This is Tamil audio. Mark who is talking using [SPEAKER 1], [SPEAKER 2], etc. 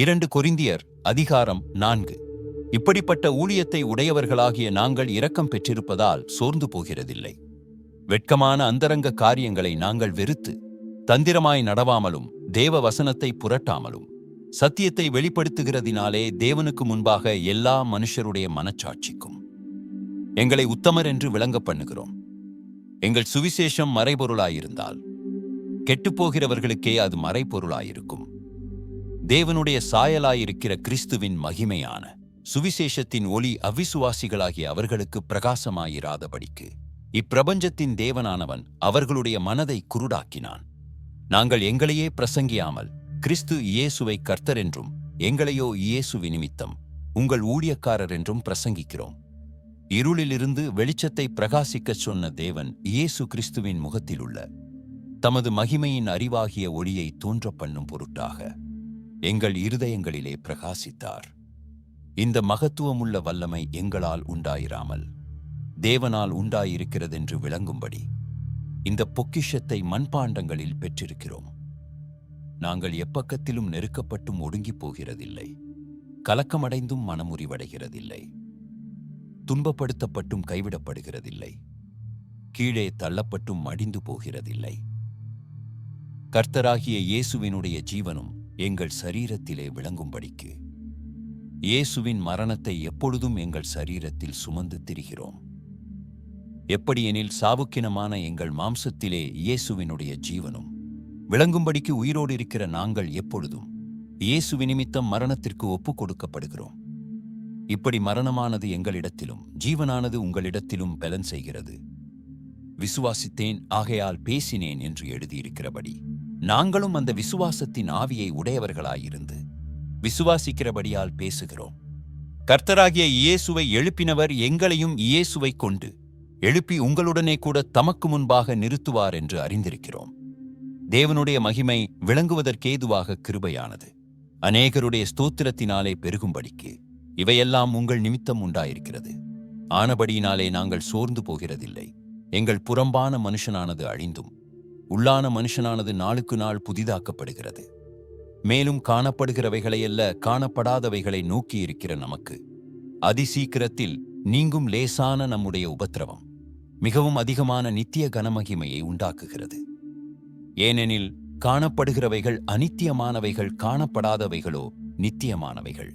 [SPEAKER 1] இரண்டு கொரிந்தியர் அதிகாரம் நான்கு. இப்படிப்பட்ட ஊழியத்தை உடையவர்களாகிய நாங்கள் இரக்கம் பெற்றிருப்பதால் சோர்ந்து போகிறதில்லை. வெட்கமான அந்தரங்க காரியங்களை நாங்கள் வெறுத்து தந்திரமாய் நடவாமலும் தேவ வசனத்தை புரட்டாமலும் சத்தியத்தை வெளிப்படுத்துகிறதினாலே தேவனுக்கு முன்பாக எல்லா மனுஷருடைய மனச்சாட்சிக்கும். எங்களை உத்தமர் என்று விளங்க பண்ணுகிறோம். எங்கள் சுவிசேஷம் மறைபொருளாயிருந்தால் கெட்டுப்போகிறவர்களுக்கே அது மறைபொருளாயிருக்கும். தேவனுடைய சாயலாயிருக்கிற கிறிஸ்துவின் மகிமையான சுவிசேஷத்தின் ஒளி அவிசுவாசிகளாகிய அவர்களுக்கு பிரகாசமாயிராதபடிக்கு இப்பிரபஞ்சத்தின் தேவனானவன் அவர்களுடைய மனதை குருடாக்கினான். நாங்கள் எங்களையே பிரசங்கியாமல் கிறிஸ்து இயேசுவை கர்த்தர் என்றும் எங்களையோ இயேசு நிமித்தம் உங்கள் ஊழியக்காரர் என்றும் பிரசங்கிக்கிறோம். இருளிலிருந்து வெளிச்சத்தை பிரகாசிக்கச் சொன்ன தேவன் இயேசு கிறிஸ்துவின் முகத்திலுள்ள தமது மகிமையின் அறிவாகிய ஒளியை தோன்றப் பண்ணும் பொருட்டாக எங்கள் இருதயங்களிலே பிரகாசித்தார். இந்த மகத்துவமுள்ள வல்லமை எங்களால் உண்டாயிராமல் தேவனால் உண்டாயிருக்கிறதென்று விளங்கும்படி இந்த பொக்கிஷத்தை மண்பாண்டங்களில் பெற்றிருக்கிறோம். நாங்கள் எப்பக்கத்திலும் நெருக்கப்பட்டும் ஒடுங்கிப் போகிறதில்லை கலக்கமடைந்தும் மனமுறிவடைகிறதில்லை துன்பப்படுத்தப்பட்டும் கைவிடப்படுகிறதில்லை கீழே தள்ளப்பட்டும் மடிந்து போகிறதில்லை. கர்த்தராகிய இயேசுவினுடைய ஜீவனும் எங்கள் சரீரத்திலே விளங்கும்படிக்கு. இயேசுவின் மரணத்தை எப்பொழுதும் எங்கள் சரீரத்தில் சுமந்து திரிகிறோம். எப்படியெனில் சாவுக்கினமான எங்கள் மாம்சத்திலே இயேசுவினுடைய ஜீவனும் விளங்கும்படிக்கு உயிரோடு இருக்கிற நாங்கள் எப்பொழுதும் இயேசு நிமித்தம் மரணத்திற்கு ஒப்புக் கொடுக்கப்படுகிறோம் இப்படி மரணமானது எங்களிடத்திலும் ஜீவனானது உங்களிடத்திலும் பலன் செய்கிறது. விசுவாசித்தேன் ஆகையால் பேசினேன் என்று எழுதியிருக்கிறபடி. நாங்களும் அந்த விசுவாசத்தின் ஆவியை உடையவர்களாயிருந்து விசுவாசிக்கிறபடியால் பேசுகிறோம். கர்த்தராகிய இயேசுவை எழுப்பினவர் எங்களையும் இயேசுவை கொண்டு எழுப்பி உங்களுடனே கூட தமக்கு முன்பாக நிறுத்துவார் என்று அறிந்திருக்கிறோம். தேவனுடைய மகிமை விளங்குவதற்கேதுவாக கிருபையானது. அநேகருடைய ஸ்தோத்திரத்தினாலே பெருகும்படிக்கு இவையெல்லாம் உங்கள் நிமித்தம் உண்டாயிருக்கிறது. ஆனபடியினாலே நாங்கள் சோர்ந்து போகிறதில்லை. எங்கள் புறம்பான மனுஷனானது அழிந்தும் உள்ளான மனுஷனானது நாளுக்கு நாள் புதிதாக்கப்படுகிறது. மேலும் காணப்படுகிறவைகளையல்ல காணப்படாதவைகளை நோக்கி இருக்கிற நமக்கு. அதிசீக்கிரத்தில் நீங்கும் லேசான நம்முடைய உபத்திரவம் மிகவும் அதிகமான நித்திய கனமகிமையை உண்டாக்குகிறது. ஏனெனில் காணப்படுகிறவைகள் அனித்தியமானவைகள் காணப்படாதவைகளோ நித்தியமானவைகள்.